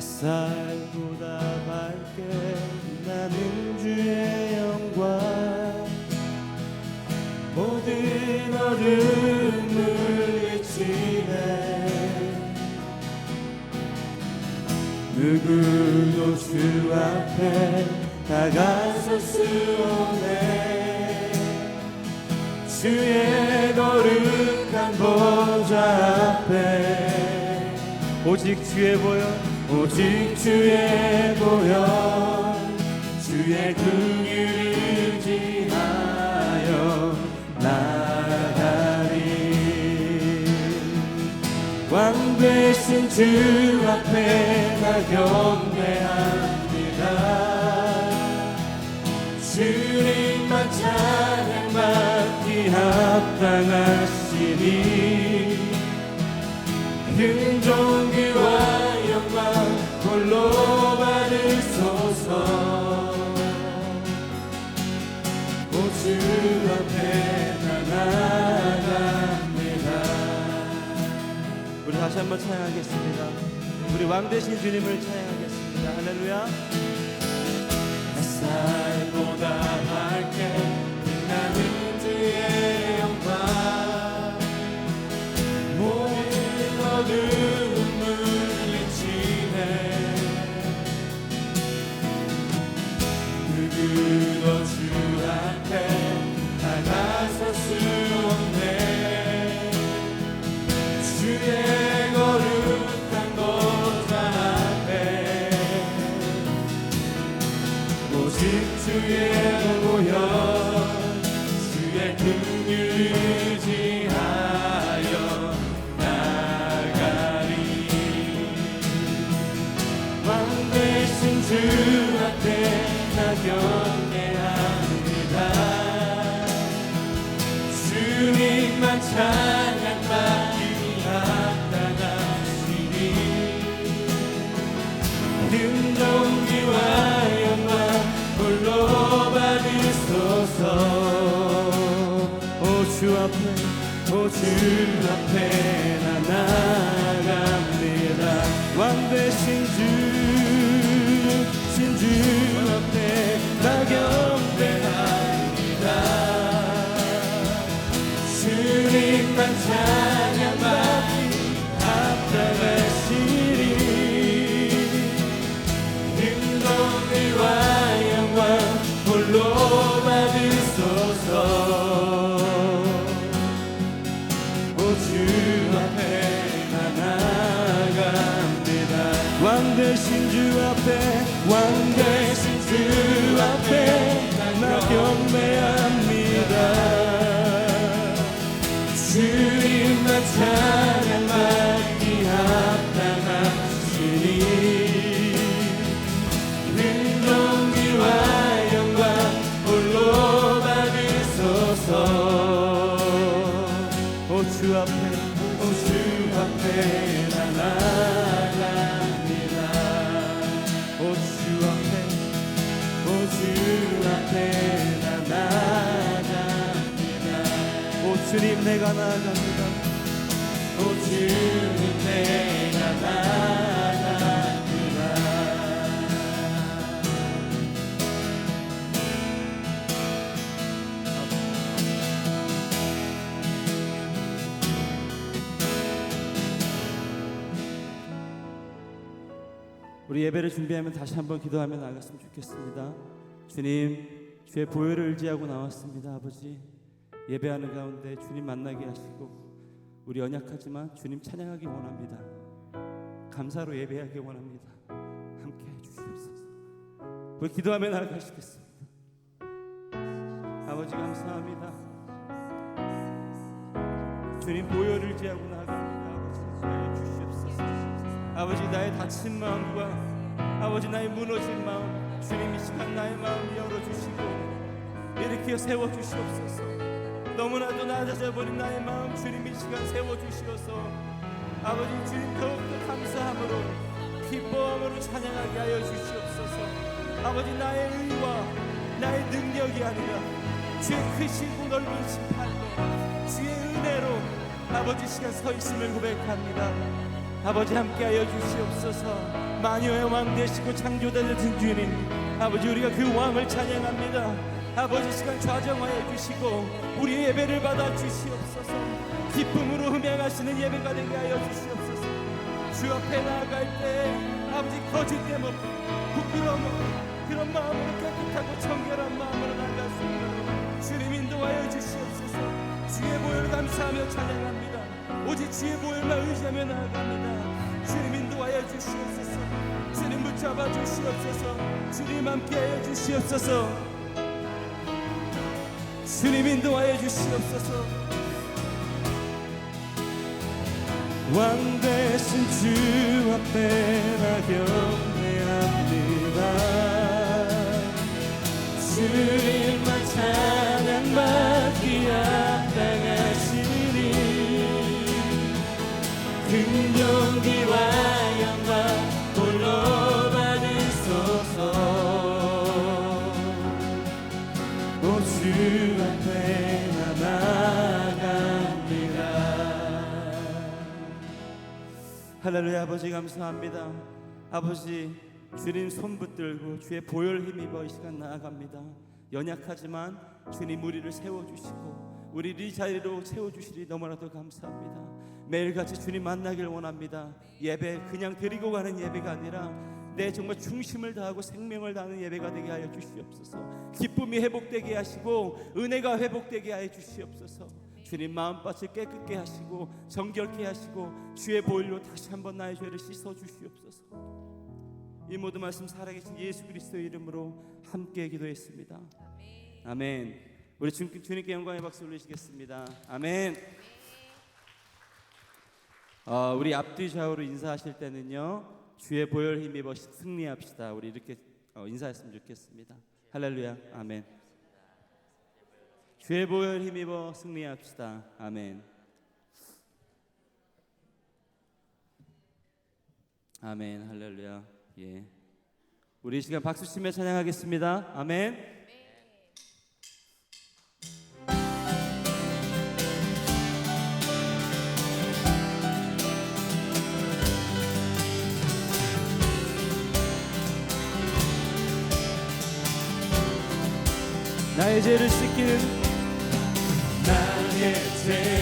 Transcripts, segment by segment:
햇살보다 밝게 빛나는 주의 영광. 모든 어둠을 헤치네. 누구도 주 앞에 다가설 수 없네. 주의 거룩한 보좌 앞에 오직 주의 보여 오직 주의 보여 주의 긍휼을 지하여 나가리. 왕 되신 주 앞에 나 경배합니다. 주님만 찬양받기 합당하시니 큰존 다시 한번 찬양하겠습니다. 우리 왕 되신 주님을 찬양하겠습니다. 할렐루야. 햇살보다 밝게 빛나는 주의 오직 주의 보여 주의 긍휼을 주 앞에 나 나갑니다. 왕 되신 주 신주 앞에 나 경배합니다. 주님만 찬 내가 나갑니다 오 주님 내가 우리 예배를 준비하면 다시 한번 기도하며 나갔으면 좋겠습니다. 주님, 주의 보혈을 의지하고 나왔습니다, 아버지. 예배하는 가운데 주님 만나게 하시고 우리 연약하지만 주님 찬양하기 원합니다. 감사로 예배하기 원합니다. 함께 해 주시옵소서. 우리 기도하며 나가시겠습니다. 아버지 감사합니다. 주님 보혈을 의지하고 나갑니다. 아버지 인도하여 주시옵소서. 아버지 나의 다친 마음과 아버지 나의 무너진 마음 주님 이 시간 나의 마음 열어주시고 일으켜 세워주시옵소서 너무나도 낮아져 버린 나의 마음 주님 이 시간 세워주시어서 아버지 주님 더욱더 감사함으로 기뻐함으로 찬양하게 하여 주시옵소서. 아버지 나의 의와 나의 능력이 아니라 주의 크시고 넓은 심판로 주의 은혜로 아버지 시간 서 있음을 고백합니다. 아버지 함께 하여 주시옵소서. 마녀의 왕 되시고 창조되신 주님 아버지 우리가 그 왕을 찬양합니다 아버지 시간 좌정하여 주시고 우리의 예배를 받아 주시옵소서. 기쁨으로 흠양하시는 예배가 되게 하여 주시옵소서. 주 앞에 나아갈 때 아버지 거짓됨 없고 부끄러움 없고 그런 마음으로 깨끗하고 청결한 마음으로 나아갈 수 있도록 주님 인도하여 주시옵소서. 주의 보혈 감사하며 찬양합니다. 오직 주의 보혈만 의지하며 나아갑니다. 주님 인도하여 주시옵소서. 주님 붙잡아 주시옵소서. 주님 함께하여 주시옵소서 주님 인도하여 주시옵소서. 왕 대신 주 앞에 나 경배합니다. 주님만 찬양받기 합당하시니 긍휼기 할렐루야 아버지 감사합니다. 아버지 주님 손 붙들고 주의 보혈 힘입어 이 시간 나아갑니다. 연약하지만 주님 우리를 세워주시고 우리를 이 자리로 세워주시리 너무나도 감사합니다. 매일같이 주님 만나길 원합니다. 예배 그냥 드리고 가는 예배가 아니라 내 정말 중심을 다하고 생명을 다하는 예배가 되게 하여 주시옵소서. 기쁨이 회복되게 하시고 은혜가 회복되게 하여 주시옵소서 주님 마음밭을 깨끗게 하시고 정결케 하시고 주의 보혈로 다시 한번 나의 죄를 씻어 주시옵소서. 이 모든 말씀 살아계신 예수 그리스도의 이름으로 함께 기도했습니다. 아멘. 우리 주, 주님께 영광의 박수 올리시겠습니다. 아멘. 어, 우리 앞뒤 좌우로 인사하실 때는요 주의 보혈 힘입어 승리합시다. 우리 이렇게 어, 인사했으면 좋겠습니다. 할렐루야. 아멘 주의 보혈 힘입어 승리합시다 아멘. 아멘. 할렐루야. 예. 우리 이 시간 박수 치며 찬양하겠습니다. 아멘. 나의 죄를 씻기는 나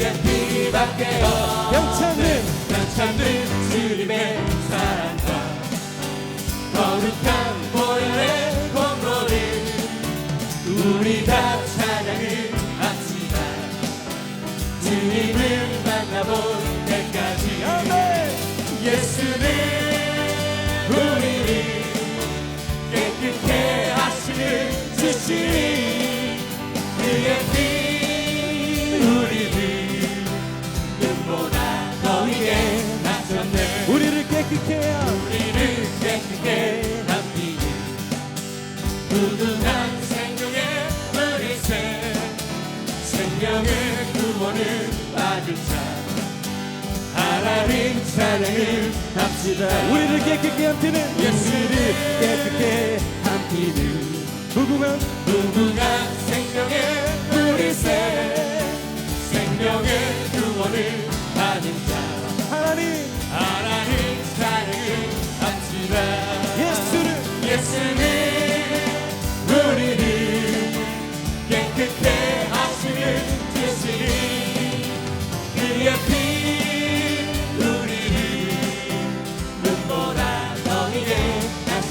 위에 피밖에 없 영찬은 영찬은 주님의 사랑과 거룩한 보혈의 공로를 우리 다 찬양을 합시다 주님을 만나볼 때까지 아멘. 예수는 우리를 깨끗해 하시는 주시는 찬양을 합시다. 우리를 깨끗게 한 피는 예수를 깨끗게 한 피는 무궁한 무궁한 생명의 머리새 생명의 구원을 받은 자. 하나님 하나님 찬양을 합시다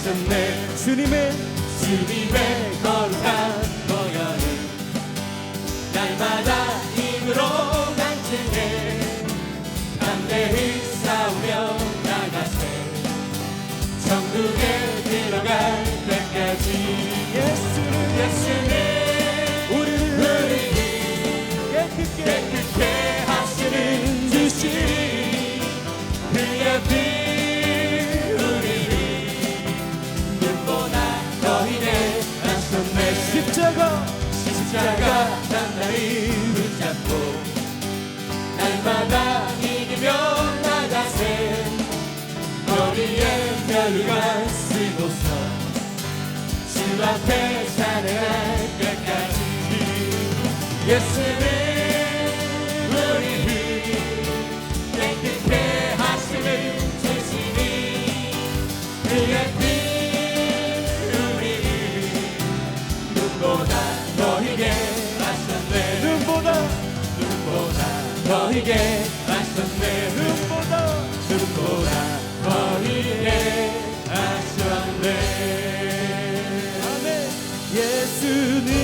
하셨네 주님의 주님의 거룩한 십자가 단단히 붙잡고 날마다 이기며 나가세. 머리에 멸류관 쓰고서 주 앞에 찬양할 때까지 예수는 우리를 너희게 하셨네. 눈보다 눈보다 너희게 하셨네. 아멘. 예수는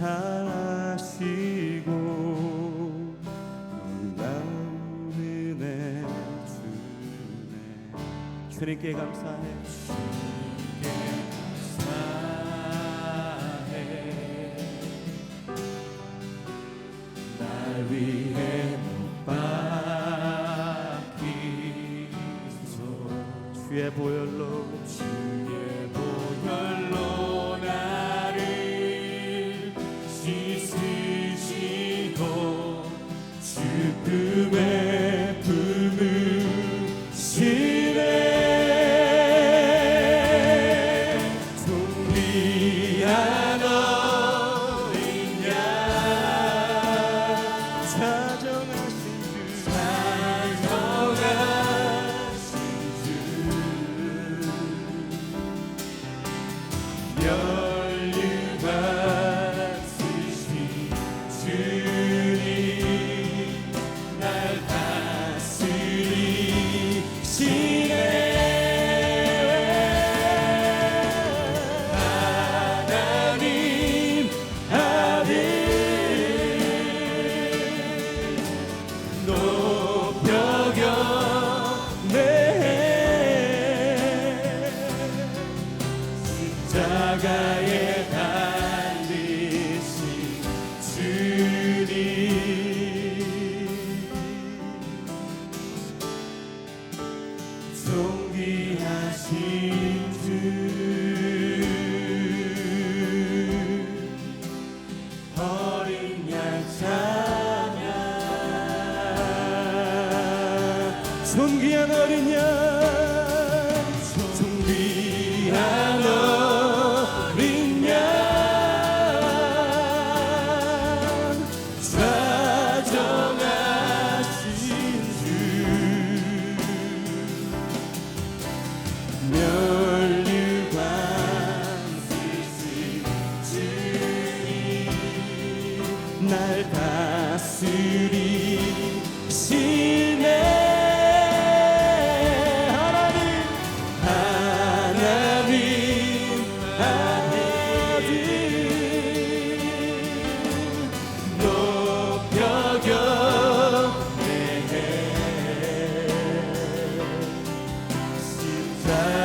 사시고 놀라운 은혜 주네 주님께 감사해. 사해. 날 위해 못 박히소 주의 보혈로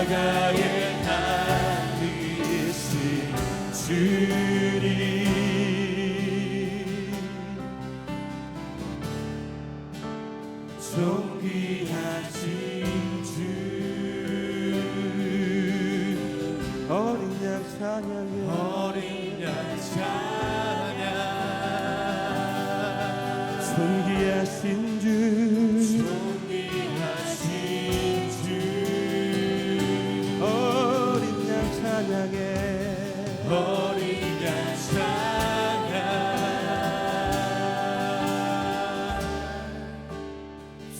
십자가에 달리신 주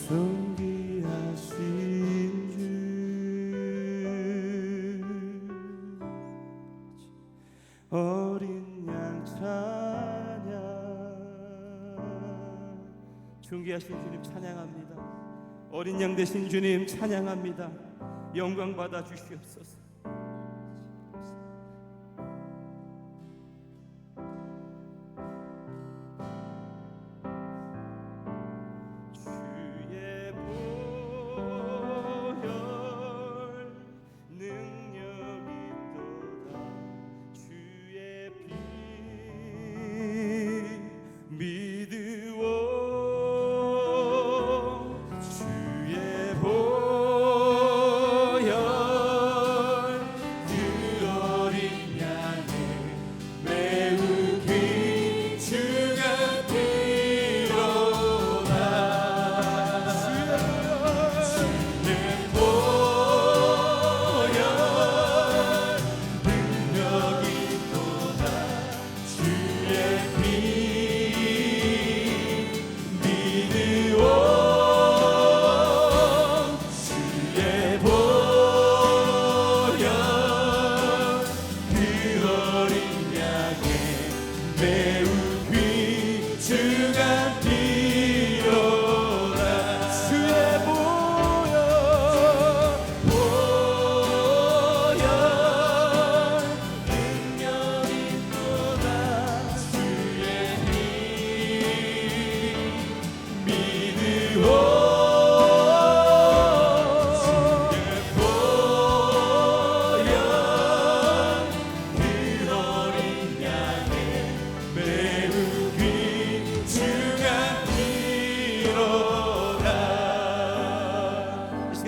존귀하신 주 어린 양 찬양. 존귀하신 주님 찬양합니다. 어린 양 되신 주님 찬양합니다. 영광 받아 주시옵소서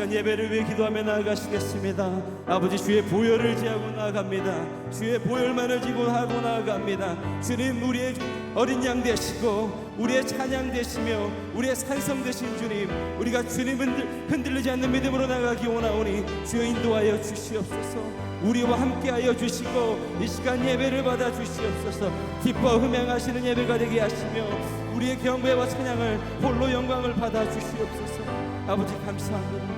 시간 예배를 위해 기도하며 나아가시겠습니다. 아버지 주의 보혈을 지하고 나아갑니다. 주의 보혈만을 지고 하고 나아갑니다. 주님 우리의 어린 양 되시고 우리의 찬양 되시며 우리의 산성 되신 주님 우리가 주님 흔들, 흔들리지 않는 믿음으로 나가기 원하오니 주여 인도하여 주시옵소서 우리와 함께하여 주시고 이 시간 예배를 받아 주시옵소서 기뻐 흠양하시는 예배가 되게 하시며 우리의 경배와 찬양을 홀로 영광을 받아 주시옵소서 아버지 감사합니다